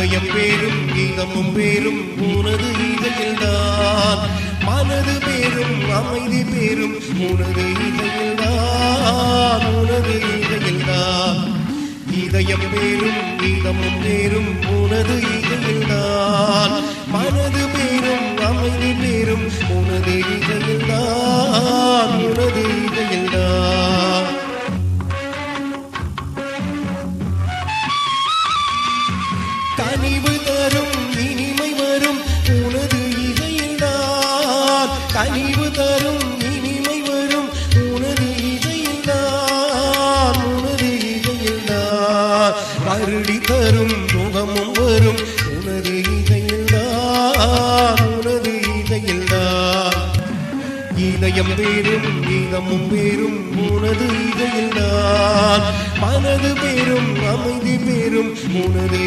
இதயம் பேரும் உனது இதழில்தான் மனது பேரும் அமைதி பேரும் உனது இதழில்தான் உனது இதழில்தான் இதயம் பேரும் நீதமும் பேரும் உனது இதழில்தான் மனது பேரும் அமைதி பேரும் உனது இதழில்தான் கனிவு தரும் இனிமை வரும். உனது இசையில்தான் கனிவு தரும் இனிமை வரும். உனது இசையில்தான் உனது இசையில்தான் மருடி தரும் முகமும் வரும். உனது இசையில்தான் உனது இசையில்தான் இதயம் பேரும் இதமும் பேரும் உனது இதழில்தான் மனது பேரும் அமைதி பேரும் உனது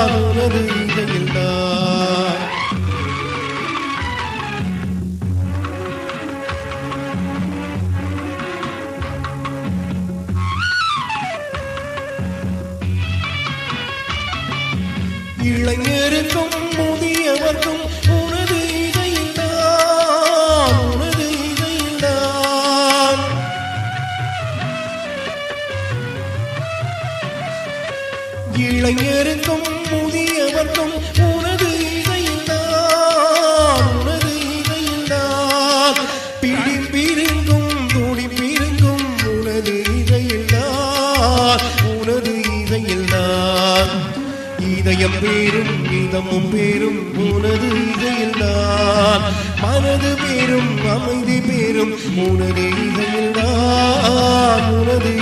இதழில்தான் உனது இதழில்தான் இளைஞருக்கும் முதியவர்க்கும் உனது இளைஞருக்கும் முதியவர்க்கும் உனது இசையில்தான் உனது இசையில்தான். பிடிப்பிருங்கும் துடிப்பிருங்கும் உனது இசையில்தான் உனது இசையில்தான். இதயம் பேரும் இதமும் பேரும் உனது இதயில்தான் மனது பேரும் அமைதி பேரும் உனது இதயில்தான் உனது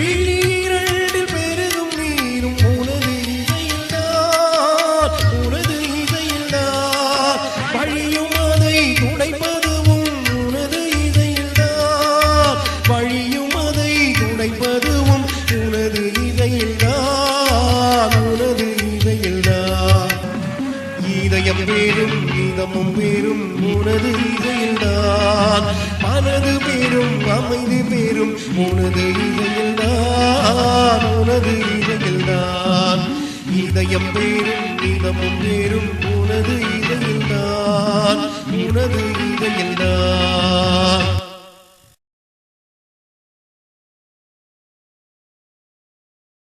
விழிரண்டில் பெருகும் நீரும் உனது இசையில்தான் உனது இசையில்தான். வழியும் அதை உனது இசையில்தான். நான் உனது இதழில் நான் இதயம் பேரும் இதமும் பேரும் உனது இதழில் நான் உனது இதழில் நான்